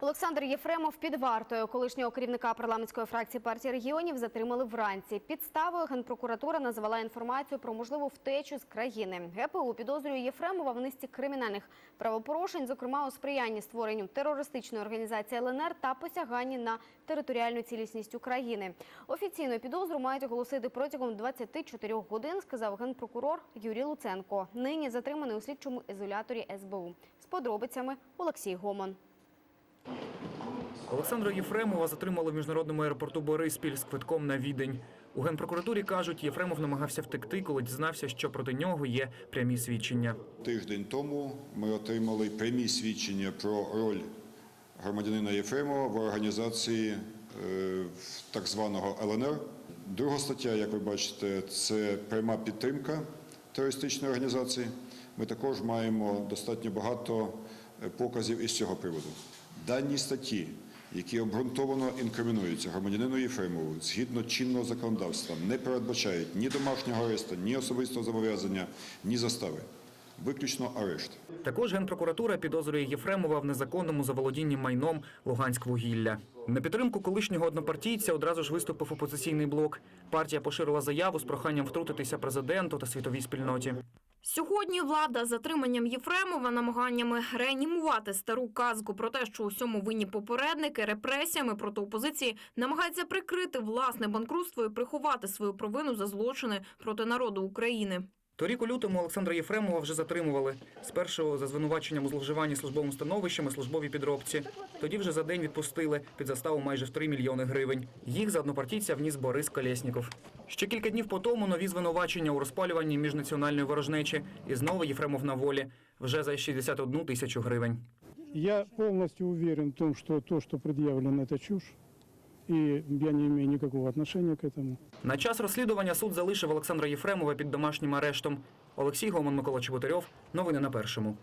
Олександр Єфремов під вартою колишнього керівника парламентської фракції партії регіонів затримали вранці. Підставою генпрокуратура назвала інформацію про можливу втечу з країни. ГПУ підозрює Єфремова в низці кримінальних правопорушень, зокрема у сприянні створенню терористичної організації ЛНР та посяганні на територіальну цілісність України. Офіційну підозру мають оголосити протягом 24 годин, сказав генпрокурор Юрій Луценко. Нині затриманий у слідчому ізоляторі СБУ. З подробицями Олексій Гомон. Олександра Єфремова затримали в міжнародному аеропорту Бориспіль з квитком на відень. У генпрокуратурі кажуть, Єфремов намагався втекти, коли дізнався, що проти нього є прямі свідчення. Тиждень тому ми отримали прямі свідчення про роль громадянина Єфремова в організації е, так званого ЛНР. Друга стаття, як ви бачите, це пряма підтримка терористичної організації. Ми також маємо достатньо багато е, показів із цього приводу. Дані статті, які обґрунтовано інкримінуються громадянину Єфремову згідно чинного законодавства, не передбачають ні домашнього аресту, ні особистого зобов'язання, ні застави. Виключно арешт. Також генпрокуратура підозрює Єфремова в незаконному заволодінні майном Луганськвугілля. На підтримку колишнього однопартійця одразу ж виступив опозиційний блок. Партія поширила заяву з проханням втрутитися президенту та світовій спільноті. Сьогодні влада затриманням Єфремова, намаганнями реанімувати стару казку про те, що усьому винні попередники, репресіями проти опозиції намагається прикрити власне банкрутство і приховати свою провину за злочини проти народу України. Торік у лютому Олександра Єфремова вже затримували. Спершу за звинуваченням у зловживанні службовим становищем і службовій підробці. Тоді вже за день відпустили під заставу майже в 3 мільйони гривень. Їх за однопартійця вніс Борис Колєсніков. Ще кілька днів по тому нові звинувачення у розпалюванні міжнаціональної ворожнечі. І знову Єфремов на волі. Вже за 61 тисячу гривень. Я полностью уверен в том, что то, что предъявлено, это чушь. И я не маю ніякого відношення к этому. На час розслідування суд залишив Олександра Єфремова під домашнім арештом. Олексій Гомон, Микола Чеботарьов. Новини на першому.